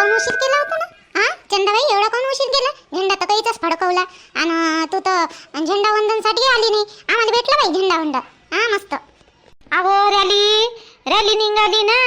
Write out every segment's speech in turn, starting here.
काऊन उशीर केला होता ना हा चंदाबाई एवढा काऊन उशीर केला? झेंडा तर काहीच फडकवला. आणि तू तर झेंडा वंदनसाठी आली नाही. आम्हाला भेटला बाई झेंडा वंदन हा मस्त. अहो रॅली. रॅली निघाली ना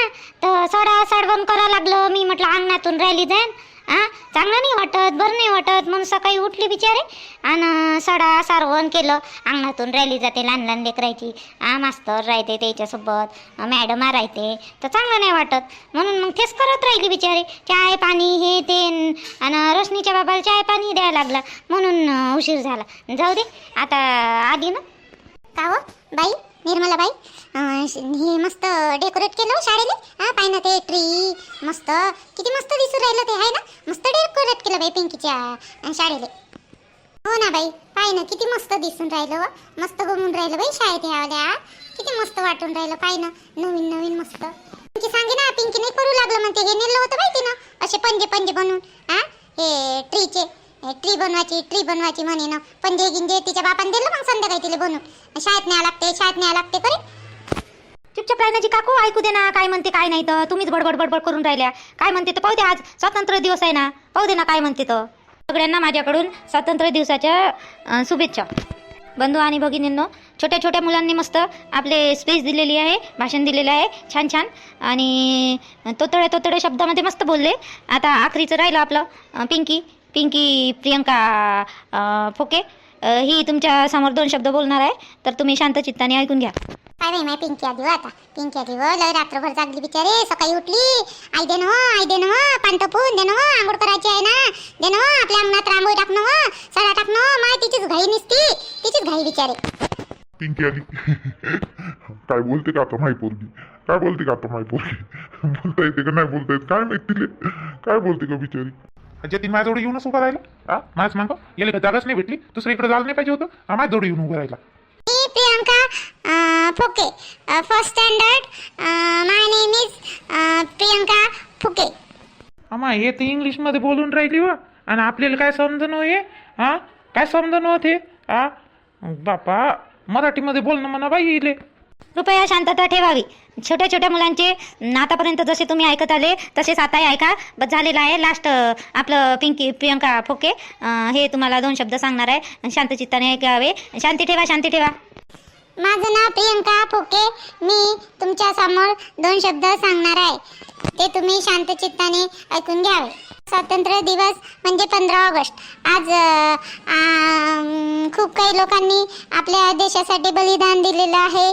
तर सडा साडवण करा लागलं. मी म्हटलं अंगणातून रॅली जाईन. हां? चांगलं नाही वाटत बरं नाही वाटत. म्हणून सकाळी उठली बिचारे आणि सडा सारवण केलं. अंगणातून रॅली जाते लहान लहान लेकरायची. आ मास्तर राहते त्याच्यासोबत मॅडम राहते. तर चांगलं नाही वाटत. म्हणून मग तेच करत राहिली बिचारे. चाय पाणी हे ते आणि रोशनीच्या बाबाला चाय पाणी द्यायला लागला. म्हणून उशीर झाला. जाऊ दे आता आधी ना. का हो? बाई निर्मलाबाई हे मस्त डेकोरेट केलं शाळेने शाळेले. हा पाय ना ते ट्री मस्त. किती मस्त दिसून राहिलं ते आहे ना? मस्त डेकोरेट केलं बाई पिंकीच्या शाळेले. हो ना बाई पाय ना किती मस्त दिसून राहिलं व मस्त गमून राहिलं बाई शाळेत यावल्या. किती मस्त वाटून राहिलं पाय ना. नवीन नवीन मस्त. पिंकी सांगे ना पिंकीने करू लागलं म्हणते हे नेलं होतं बाई तिनं. असे पंजे पंजे बनवून हा हे ट्रीचे ट्री बनवायची ट्री बनवायची म्हणे ना. पंजे गिंजे तिच्या बापाने दिलं मग संध्याकाळी तिला बनवून. शाळेत न्याय लागते शाळेत न्याय लागते करे चुपचाप राहण्याची काकू ऐकू दे ना काय म्हणते काय नाही तर. तुम्हीच बडबड बडबड करून राहिल्या. काय म्हणते तर पाहू दे आज. स्वातंत्र्य दिवस आहे ना. पाहू दे ना काय म्हणते तर. सगळ्यांना माझ्याकडून स्वातंत्र्य दिवसाच्या शुभेच्छा. बंधू आणि भगिनींनो छोट्या छोट्या मुलांनी मस्त आपले स्पीच दिलेली आहे भाषण दिलेलं आहे. छान छान. आणि तोतड्या तोतड्या शब्दामध्ये मस्त बोलले. आता आखरीचं राहिलं आपलं पिंकी. पिंकी प्रियंका फोके ही तुमच्यासमोर दोन शब्द बोलणार आहे. तर तुम्ही शांत चित्ताने ऐकून घ्या. काय बाई माय पिंकी आली हो आता. पिंकी आली हो लय रात्रभर जागली बिचारे. सकाळी उठली. आई दे ना हो, आई दे ना पाणी तापवून दे ना आंघोळ करायची आहे ना. दे ना आपल्या अंगणात रांगोळी टाकणं सडा टाकणं माय तिचीच घाई निसती. तिचीच घाई बिचारे. पिंकी आली काय बोलते का आता माही पोरगी? काय बोलते का आता माही पोरगी? बोलता येते का नाही बोलता येत? काय माहीत काय बोलते का बिचारी? ती माझ्याजवळ येऊनच उभा राहिला हा? माझ मागं गेले का जागाच नाही भेटली. दुसऱ्या इकडे जायला नाही पाहिजे होतं हा माझ्याजवळ येऊन उभा राहिला. मी प्रियंका अं, Phuke first standard my name is Priyanka Phuke. अमा हे तर इंग्लिशमध्ये बोलून राहिली व आणि आपल्याला काय समजणं हे हा? काय समजणं होत हे हा? बापा मराठीमध्ये बोलणं म्हणा बाई इले. कृपया शांतता ठेवावी. छोट्या छोट्या मुलांचे आतापर्यंत जसे तुम्ही ऐकत आले तसेच आताही ऐका. बस झालेलं आहे. लास्ट आपलं पिंकी प्रियंका फोके हे तुम्हाला दोन शब्द सांगणार आहे. शांतचित्ताने ऐकावे. शांती ठेवा शांती ठेवा. माझं नाव प्रियंका फुके. मी तुमच्यासमोर दोन शब्द सांगणार आहे. ते तुम्ही शांत चित्ताने ऐकून घ्यावे. स्वातंत्र्य दिवस म्हणजे पंधरा ऑगस्ट. आज खूप काही लोकांनी आपल्या देशासाठी बलिदान दिलेलं आहे.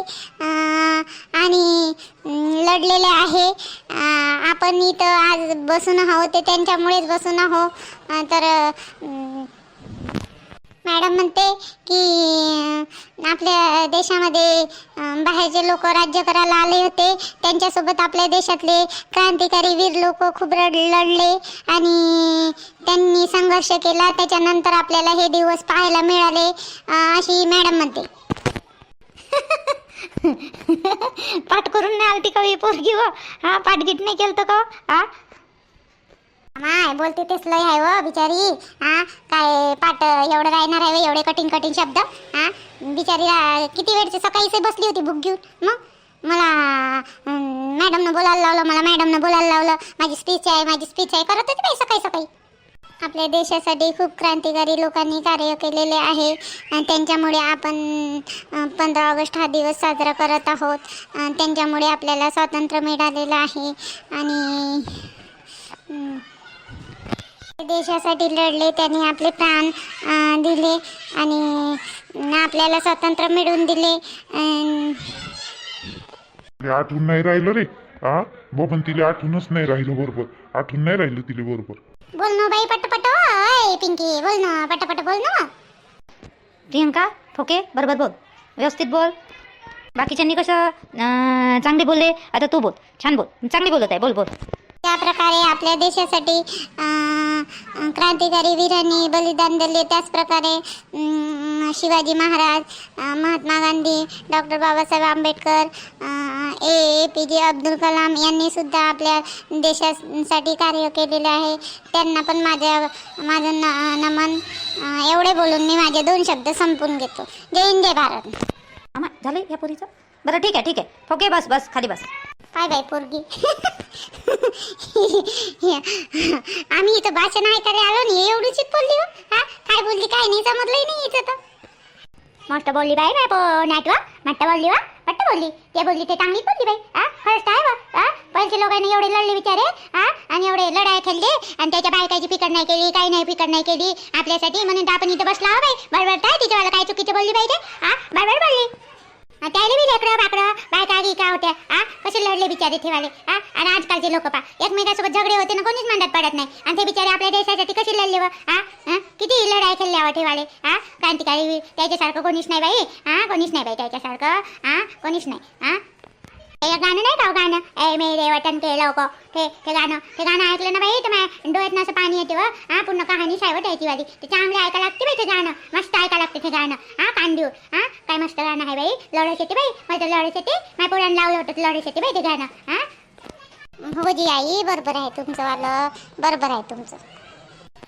आणि लढलेले आहे. आपण इथं आज बसून आहोत ते त्यांच्यामुळेच बसून आहो तर मॅडम म्हणते की आपल्या देशामध्ये बाहेरचे लोक राज्य करायला आले होते. त्यांच्यासोबत आपल्या देशातले क्रांतिकारी वीर लोक खूप रड लढले आणि त्यांनी संघर्ष केला. त्याच्यानंतर आपल्याला हे दिवस पाहायला मिळाले अशी मॅडम म्हणते. पाठ करून नाही आलती का ही पोरगी हा पाठगीट नाही केलं का हा? माय बोलते तेच लय आहे व बिचारी. हा काय पाठ एवढं राहणार आहे व, एवढे कठीण कठीण शब्द. हा बिचारी रा- किती वेळची सकाळीच बसली होती बुक घेऊन. मग? मला अं, मॅडमनं बोलायला लावलं मला मॅडमनं बोलायला लावलं. माझी स्पीच आहे माझी स्पीच आहे. करत होती बाई सकाळी सकाळी. आपल्या देशासाठी खूप क्रांतिकारी लोकांनी कार्य केलेले आहे. आणि त्यांच्यामुळे आपण पंधरा ऑगस्ट हा दिवस साजरा करत आहोत. अं, त्यांच्यामुळे आपल्याला स्वातंत्र्य मिळालेलं आहे. आणि अं, देशासाठी लढले त्यांनी आपले प्राण दिले आणि आपल्याला स्वातंत्र्य मिळवून दिले. हे आठवून नाही राहिलं रे. हा पण तिला आठवूनच नाही राहिलं बरोबर. आठवून नाही राहिलं तिला बरोबर. बोल ना बाई पटपट ओय पिंकी बोल ना पटपट बोल ना. प्रियंका फोके बरोबर बोल. व्यवस्थित बोल. बाकीच्यांनी कसं चांगले बोलले आता तू बोल. छान बोल. चांगली बोलत आहे बोल बोल. त्या प्रकारे आपल्या देशासाठी क्रांतिकारी वीरांनी बलिदान दिले. त्याचप्रकारे Shivaji Maharaj Mahatma Gandhi doctor Babasaheb Ambedkar A A P J Abdul Kalam यांनी सुद्धा आपल्या देशासाठी कार्य केलेले आहे. त्यांना पण माझ्या माझं न नमन एवढे बोलून मी माझे दोन शब्द संपून घेतो. जय हिंद जय भारत. आम्हा झालं या पोरीचं? बरं ठीक आहे ठीक आहे. फोके बस बस खाली बस. पाय बाय पोरगी. आम्ही इथं भाषण ऐकायला आलो नाही एवढीच बोलली हो. हा? काय बोलली काय नाही समजलंही नाही इथं तर. मस्त बोलली बाई बाय नाट वा. मट्ट बोलली वा. मस्त बोलली. ते बोलली ते चांगली बोलली बाई. हा? फर्स्ट आहे वा. हा? पहिले लोकांनी एवढे लढले बिचारे. हा? आणि एवढे लढाई खेळले. आणि त्याच्या बायकाची पिकड नाही केली काही नाही पिकड नाही केली. आपल्यासाठी म्हणून आपण इथं बसला हो बाई. बरोबर काय? तिच्यावाला काय चुकीचं बोलली पाहिजे हा? बरोबर बोलली. त्याला बी लेकरं बाकडं बायका गी का होत्या हा पडले बिचारे ठेवाले. हा? आणि आजकालचे लोक पा एकमेकासोबत झगडे होते ना कोणीच मांडत पडत नाही. आणि ते बिचारे आपल्या देशासाठी कसे लढले व? हा? किती लढाई खेळल्या ठेवाले? हा? क्रांतिकारी त्याच्यासारखं कोणीच नाही बाई. हा? कोणीच नाही बाई त्याच्यासारखं. हा? कोणीच नाही. हा? हे गाणं नाही का हो गाणं? ए मेरे वतन के लोक ते ते गाणं ते गाणं ऐकलं ना बाई तर माझ्या डोळ्यात असं पाणी येते व हा पूर्ण कहाणी सायवट यायची वाली ते चांगले ऐकायला लागते बाई ते गाणं मस्त ऐकायला लागते ते गाणं. हा कांदीव हा काय मस्त गाणं आहे बाई. लढत येते बाई माझं तर लढत येते. माझ्या पोरांना लावलं होतं लढत येते बाई ते गाणं हा. हो जी आई बरोबर आहे तुमचं वालं बरोबर आहे तुमचं.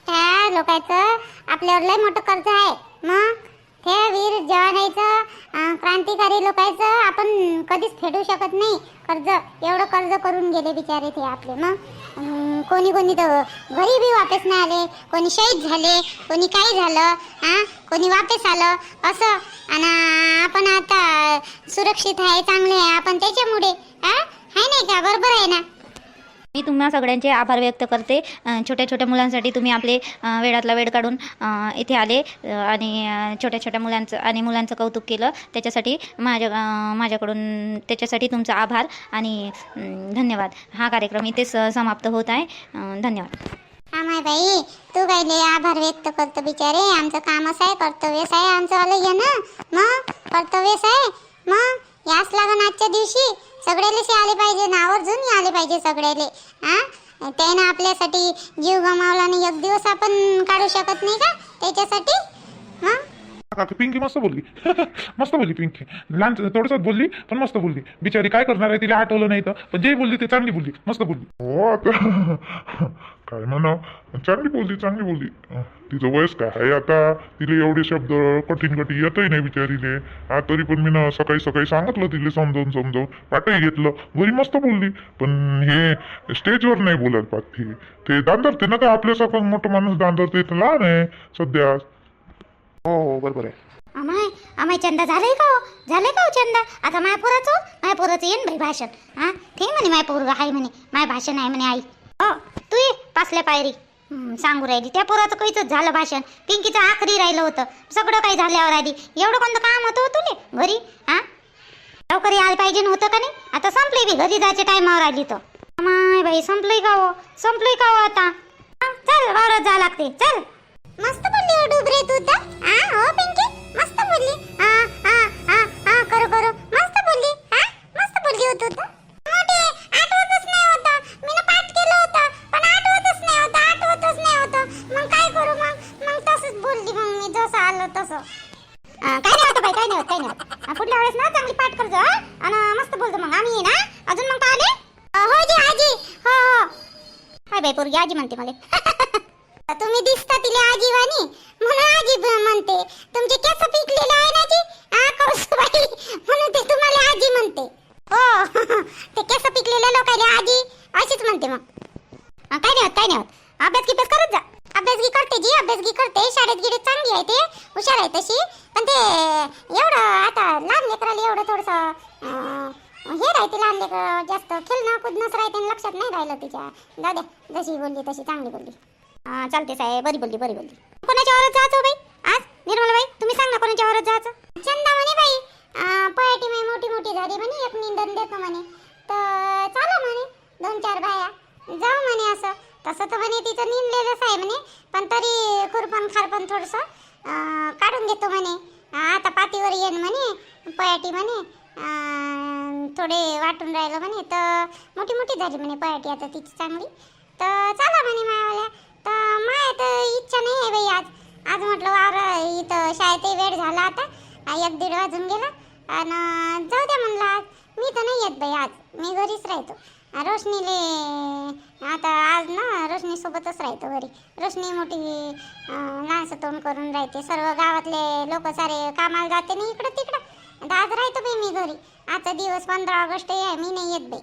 त्या लोकांचं आपल्यावर लय मोठं कर्ज आहे. मग? हे वीर जवानाचं क्रांतिकारी लोकांचं आपण कधीच फेडू शकत नाही. कर्ज एवढं कर्ज करून गेले बिचारे ते आपले मग? कोणी कोणी तर घरी बी वापस नाही आले कोणी शहीद झाले कोणी काय झालं हा कोणी वापस आलं असं. आणि आपण आता सुरक्षित आहे चांगले आहे आपण त्याच्यामुळे हा आहे नाही का? बरोबर आहे ना? मी तुम्हा सगळ्यांचे आभार व्यक्त करते. छोट्या छोट्या मुलांसाठी तुम्ही आपले वेळातला वेळ काढून इथे आले आणि छोट्या छोट्या मुलांचं आणि मुलांचं कौतुक केलं. त्याच्यासाठी माझ्या माझ्याकडून त्याच्यासाठी तुमचा आभार आणि धन्यवाद. हा कार्यक्रम इथेच समाप्त होत आहे. धन्यवाद. आमाय बाई तू काय आभार व्यक्त करतो बिचारे. आमचं कामच आहे कर्तव्यच आहे. आमचं आलं ये ना. मग? कर्तव्यच आहे. मग? याच लागन आजच्या दिवशी? सगळेलेच आले पाहिजे ना आवर्जून आले पाहिजे सगळेले हा त्यानं आपल्यासाठी जीव गमावला आणि एक दिवस आपण काढू शकत नाही का? त्याच्यासाठी? मग? काका पिंकी मस्त बोलली. मस्त बोलली पिंकी. लहान थोडंसंच बोलली पण मस्त बोलली. बिचारी काय करणार आहे तिला आठवलं नाही तर. पण जे बोलली ते चांगली बोलली. मस्त बोलली. हो काय? म्हणा चांगली बोलली चांगली बोलली. तिचं वयस काय आहे. आता तिला एवढे शब्द कठीण कठीण येतही नाही बिचारीले. हा तरी पण मी ना सकाळी सकाळी सांगितलं तिला समजावून समजावून. वाटही घेतलं. घरी मस्त बोलली. पण हे स्टेजवर नाही बोलायला पाहत ती. ते दांदरते ना का आपल्यासारखं मोठं माणूस दांदरते तर लहान आहे सध्या. हो हो बरोबर आहे. अमाय अमाय चंदा झालंय का हो? झालंय का हो चंदा? आता माय पोराचं? माय पोराचं येईन बाई भाषण. हा ते म्हणे माय पोरग आहे म्हणे. माय भाषण आहे म्हणे आई. हो तू ये पासल्या पायरी. हं, सांगू राहिली. त्या पोराचं काहीच झालं भाषण. पिंकीचं आखरी राहिलं होतं. सगळं काही झाल्यावर आधी. एवढं कोणतं काम होतं हो तुले घरी? हा? लवकर यायला पाहिजे नव्हतं का नाही? आता संपली बी घरी जायच्या टायमावर आली तर. माय बाई संपलंय का हो? संपलंय का हो आता? हा, चल वावरात जा लागते चल. मस्त बोलली हो डुबरे तू तर. हा हो पिंकी? मस्त बोलली. हा हा हा हा करू करू. मस्त बोलली. हा मस्त बोलली हो तू तर. तसं. काय नाही होतं बाई काय नाही होत काय नाही होत. पुढल्या वेळेस ना चांगली पाठ करतो आणि मस्त बोलतो मग. आम्ही ना अजून मग पाहिले हो जी आजी. हो हो. काय बाई पोरगी आजी म्हणते मला. तुम्ही दिसता तिला आजीवानी म्हणून आजी म्हणते. तुमचे केस पिकलेले आहे ना जी हा कौसुबाई. म्हणून ते तुम्हाला आजी म्हणते. हो ते केस पिकलेल्या लोकांना आजी अशीच म्हणते मग. काय नाही होत काय नाही होत. अभ्यास गिभ्यास करत जा. अभ्यास की करते जी अभ्यास की करते. शाळेत गिडे चांगली आहे ते. हुशार आहे तशी. पण ते एवढं आता लहान लेकराला एवढं थोडंसं हे राहते लहान लेकर जास्त. खेळणं कुदणंच राहते लक्षात नाही राहिलं तिच्या. जाऊ द्या जशी बोलली तशी चांगली बोलली. चालते साहेब बरी बोलली बरी बोलली. कोणाच्या वरच जायचं हो बाई? आज? निर्मला बाई तुम्ही सांग ना कोणाच्या वरच जायचं? चंदा म्हणे बाई. अं, पयाटी मी मोठी मोठी झाली म्हणे एक निंदन देतो म्हणे. तर चाला म्हणे दोन चार बाया. जाऊ म्हणे असं. तसं तर म्हणे तिचं निंदलेलंच आहे म्हणे. पण तरी खुरपण खारपण थोडंसं. काढून घेतो म्हणे. आता पातीवर येईन म्हणे पयाटी म्हणे. थोडे वाटून राहिलं म्हणे तर मोठी मोठी झाली म्हणे पयाटी आता तिची चांगली. तर चला म्हणे मायावाल्या. तर माय तर इच्छा नाही आहे बाई आज. आज म्हटलं वावर इथं शाळेत वेळ झाला आता. एक दीड वाजून गेला. आणि जाऊ द्या म्हणलं आज. मी तर नाही येत बाई आज. मी घरीच राहतो. रोशनीले आता आज ना रोशनीसोबतच राहतो घरी. रोशनी मोठी माणसं तोंड करून राहते. सर्व गावातले लोक सारे कामाला जाते ना इकडं तिकडं. आता आज राहतो बाई मी घरी. आजचा दिवस पंधरा ऑगस्ट आहे मी नाही येत बाई.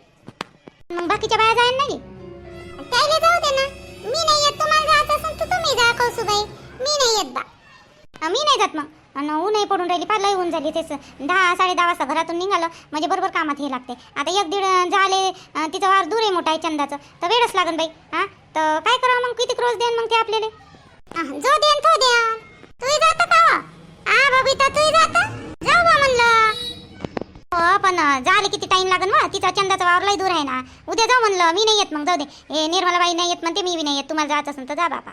मग बाकीच्या बाया जाईन नाही त्याला जाऊ दे ना. मी नाही येत तुम्हाला जायचं असेल तर तुम्ही जा कौसुबाई. मी नाही येत बा. मी नाही जात मग. आणि ऊनही पडून राहिली फार लई ऊन झाली तेच. दहा साडे दहा वाजता घरातून निघालं म्हणजे बरोबर कामात हे लागते. आता एक दीड झाले तिचा वार दूर आहे मोठा आहे चंदाचं. तर वेळच लागन बाई हा? तर काय करावं मग? किती रोज देन मग ते आपल्याला? जो देन तो द्या तूही जात का व? आ बबिता तूही जात? जाऊ बा म्हणलं. हो पण झाले किती टाइम लागन मग तिचा चंदाचा वावर लई दूर आहे ना. उद्या जाऊ म्हणलं मी नाही येत मग जाऊ दे. हे निर्मलाबाई नाही येत म्हणते मी बी नाही येत. तुम्हाला जायचं असेल तर जा बाबा.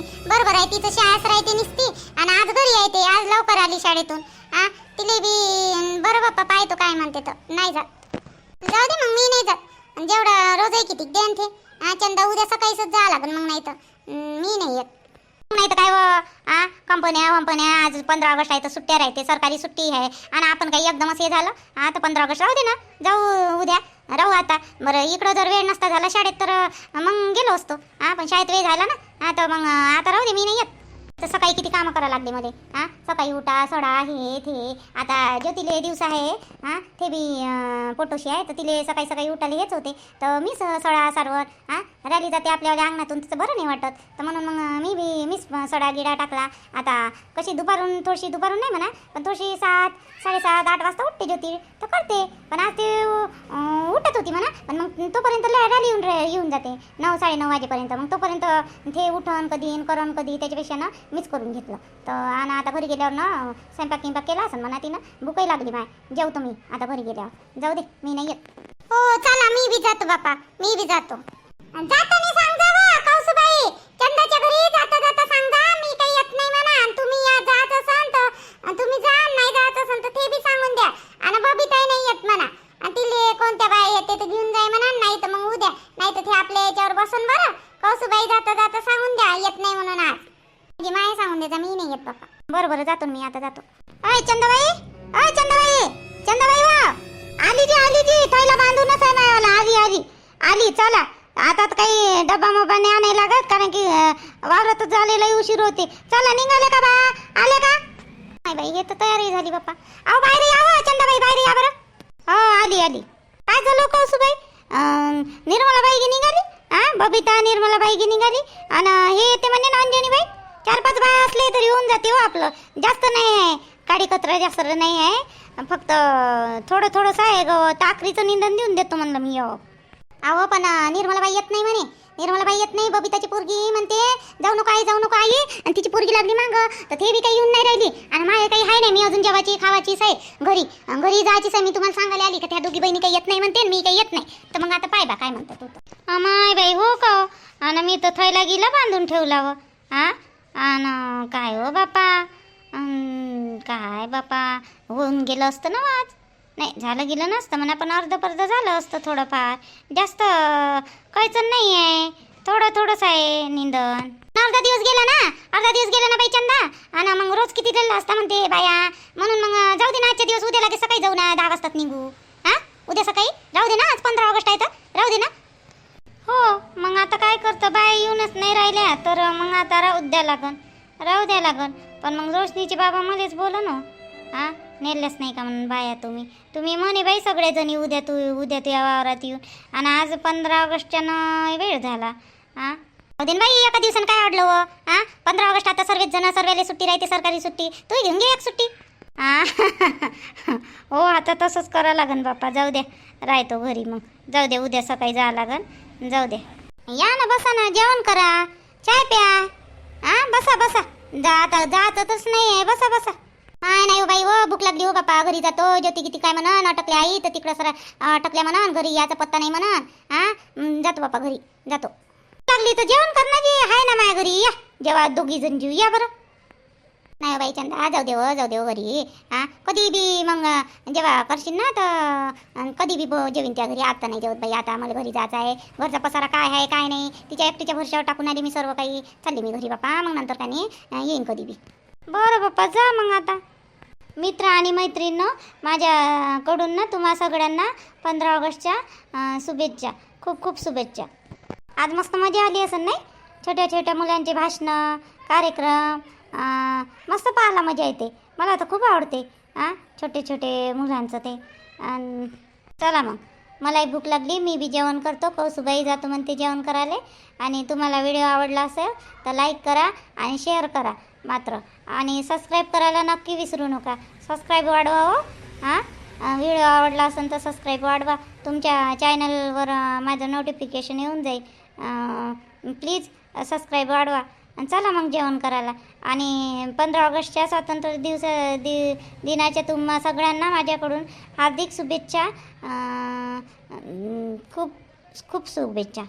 बरोबर आहे तिचं आस राहते निसती. आणि आज घरी येते आज लवकर आली शाळेतून. हा तिले बी बरं बाप्पा पाहतो काय म्हणते तर. नाही जात. जाऊ दे मग मी नाही जात. जेवढं रोज आहे किती देन ते. चंदा उद्या सकाळीच जा लागेल मग नाही तर. मी नाही येत. नाही तर काय व आ कंपन्या कंपन्या आज पंधरा ऑगस्ट आहे तर सुट्ट्या राहते सरकारी सुट्टी आहे. आणि आपण काही एकदमच हे झालं आता पंधरा ऑगस्ट राहू दे ना. जाऊ उद्या राहू आता. बरं इकडं जर वेळ नसता झाला शाळेत तर मग गेलो असतो. हा पण शाळेत वेळ झाला ना हा तर मग अं, आता राहू दे मी नाही येत तर सकाळी किती कामं करावं लागले मध्ये? हा? सकाळी उठा सडा हे ते. आता ज्योतिले दिवस आहे हा? ते बी पोटोशी आहे. तर तिले सकाळी सकाळी उठायला हेच होते. तर मी स- सडा सारवर हा? रॅली जाते आपल्या अंगणातून. तिचं बरं नाही वाटत. तर म्हणून मग मी बी मीच सडा गिडा टाकला. आता कशी दुपारून थोडीशी दुपारून नाही म्हणा पण थोडीशी सात साडेसात आठ वाजता उठते ज्योती. तर करते. पण आज ते उठत होती म्हणा. पण मग तोपर्यंत रॅली येऊन येऊन जाते. नऊ साडे नऊ वाजेपर्यंत. मग तोपर्यंत ते उठण कधी करण कधी त्याच्यापेक्षा ना मीच करून घेतलं. तर आणि आता घरी गेल्यावर ना स्वयंपाक किंपाक केला असं म्हणा तिनं भूकही लागली माय जेवतो मी आता घरी गेल्यावर. जाऊ दे मी नाही येत. हो चला मी बी जातो बापा. मी बी जातो. जाताना सांग जा कौसुबाई चंदाच्या घरी जाता जाता सांग जा मी काही येत नाही म्हणा आणि तुम्ही या जात असाल तर आणि तुम्ही जा नाही जात असाल तर ते बी सांगून द्या आणि बबिताई नाही येत म्हणा आणि तिले कोणत्या बाई येते ते घेऊन जाय म्हणा नाही तर मग उद्या नाही तर ते आपल्या याच्यावर बसून बरं कौसुबाई जाता जाता सांगून द्या येत नाही म्हणून आज म्हणजे माय सांगून द्यायचा मी नाही येत बाप्पा बरं बरं जातो मी आता जातो. अय चंदाबाई! अय चंदाबाई! चंदाबाई वा आली जी आली जी थैला बांधूनच आहे मायावाला आली आली. आली चला. आता तर काही डब्बा मोबा नाही आणायला लागत कारण की वावरातच झालेला उशीर होते. चला निघाले का बा? आले का? नाही बाई हे तर तयारी झाली बाप्पा. अहो बाहेर यावं हो, चंदाबाई बाहेर या बरं. हो आली आली. काय झालं कौसुबाई? निर्मला निर्मलाबाई गी निघाली? हा बबिता निर्मलाबाई गी निघाली? आणि हे येते म्हणजे नांदिनी बाई चार पाच बाया असले तरी होऊन जाते हो आपलं. जास्त नाही आहे. काडी कचरा जास्त नाही आहे. फक्त थोडं थोडंसं आहे ग. ताकरीचं निंदन देऊन देतो म्हणलं मी हो. अहो पण निर्मलाबाई येत नाही म्हणे. निर्मलाबाई येत नाही. बबिताची पोरगी म्हणते जाऊ नको आई जाऊ नको आई. आणि तिची पोरगी लागली माग. तर ते बी काही येऊन नाही राहिली. आणि माझे काही आहे नाही. मी अजून जेवायची खावायचीच आहे घरी घरी जायचीच आहे मी तुम्हाला सांगायला आली का? त्या दोघी बहिणी काही येत नाही म्हणते मी काही येत नाही. तर मग आता पाय बा काय म्हणतात तू माय बाई हो का? आणि मी तर थैला गेलं बांधून ठेवला व हा काय बापा? होऊन गेलं असतं ना आज नाही झालं गेलं नसतं. म्हणा पण अर्ध पर्ध झालं असतं थोडंफार. जास्त काहीच नाही आहे थोडं थोडंसं आहे निंदन. अर्धा दिवस गेला ना? अर्धा दिवस गेला ना बाई चंदा? आणि मग रोज किती दिलेला असता म्हणते बाया? म्हणून मग जाऊ दे ना आजच्या दिवस. उद्या लागेल सकाळी जाऊ ना दहा वाजतात निघू. हा? उद्या सकाळी? राहू दे ना आज पंधरा ऑगस्ट आहे तर. राहू दे ना. हो मग आता काय करतं? बाय येऊनच नाही राहिल्या. तर मग आता राहू द्या लागन. राहू द्या लागन. पण मग रोशनीचे बाबा मलाच बोला ना. हा? नेलंच नाही का म्हणून बाया तुम्ही? तुम्ही म्हणे बाई सगळेजणी उद्या तू उद्या तू या वावरात येऊन. आणि आज पंधरा ऑगस्टच्यानं वेळ झाला. हा? दिन बाई एका दिवसानं काय आवडलं व? हा? पंधरा ऑगस्ट आता सर्वच जण सर्वाले सुट्टी राहते सरकारी सुट्टी. तू घेऊन घे एक सुट्टी. हा? हो आता तसंच करावं लागन बाप्पा. जाऊ द्या राहतो घरी मग. जाऊ दे उद्या सकाळी जावं लागन. जाऊ दे. या ना बसा ना जेवण करा. चाय प्या. हा? बसा बसा. जात जातच नाही आहे बसा बसा. काय नाही हो बाई हो भूक लागली हो बापा. घरी जातो. ज्योती किती काय म्हणन? अटकले आई तर तिकडं सर अटकल्या म्हणन. घरी याचा पत्ता नाही म्हणन. हा जातो बापा घरी. जातो. लागली तर जेवण करणार आहे ना माझ्या घरी. या. जेव्हा दोघी जण जीव. या बरं. नाही बाई चंदा जाऊ देव जाऊ देव घरी. हा? कधी बी मग जेव्हा करशील ना तर कधी बी जेवीन त्या घरी. आता नाही जेवत बाई आता आम्हाला घरी जायचं आहे. घरचा पसारा काय आहे काय नाही. तिच्या एकटीच्या भरशावर टाकून आली मी सर्व काही. चालली मी घरी बापा मग नंतर काही येईन कधी बी. बरं बाप्पा जा मग आता. मित्र आणि मैत्रिणींनो माझ्याकडून ना तुम्हा सगळ्यांना पंधरा ऑगस्टच्या शुभेच्छा. खूप खूप शुभेच्छा. आज मस्त मजा आली असेल नाही? छोट्या छोट्या मुलांचे भाषणं कार्यक्रम मस्त पाहायला मजा येते. मला तर खूप आवडते हां छोटे छोटे मुलांचं ते. आणि चला मग. मलाही भूक लागली मी बी जेवण करतो. कौसुबाई जातो म्हणते जेवण करायला. आणि तुम्हाला व्हिडिओ आवडला असेल तर लाईक करा आणि शेअर करा. मात्र आणि सबस्क्राईब करायला नक्की विसरू नका. सबस्क्राईब वाढवा हो. हां व्हिडिओ आवडला असेल तर सबस्क्राईब वाढवा. तुमच्या चॅनलवर माझं नोटिफिकेशन येऊन जाईल. प्लीज सबस्क्राईब वाढवा. आणि चला मग जेवण करायला. आणि पंधरा ऑगस्टच्या स्वातंत्र्य दिवस दि दिनाच्या तुम्हा सगळ्यांना माझ्याकडून हार्दिक शुभेच्छा खूप खूप शुभेच्छा.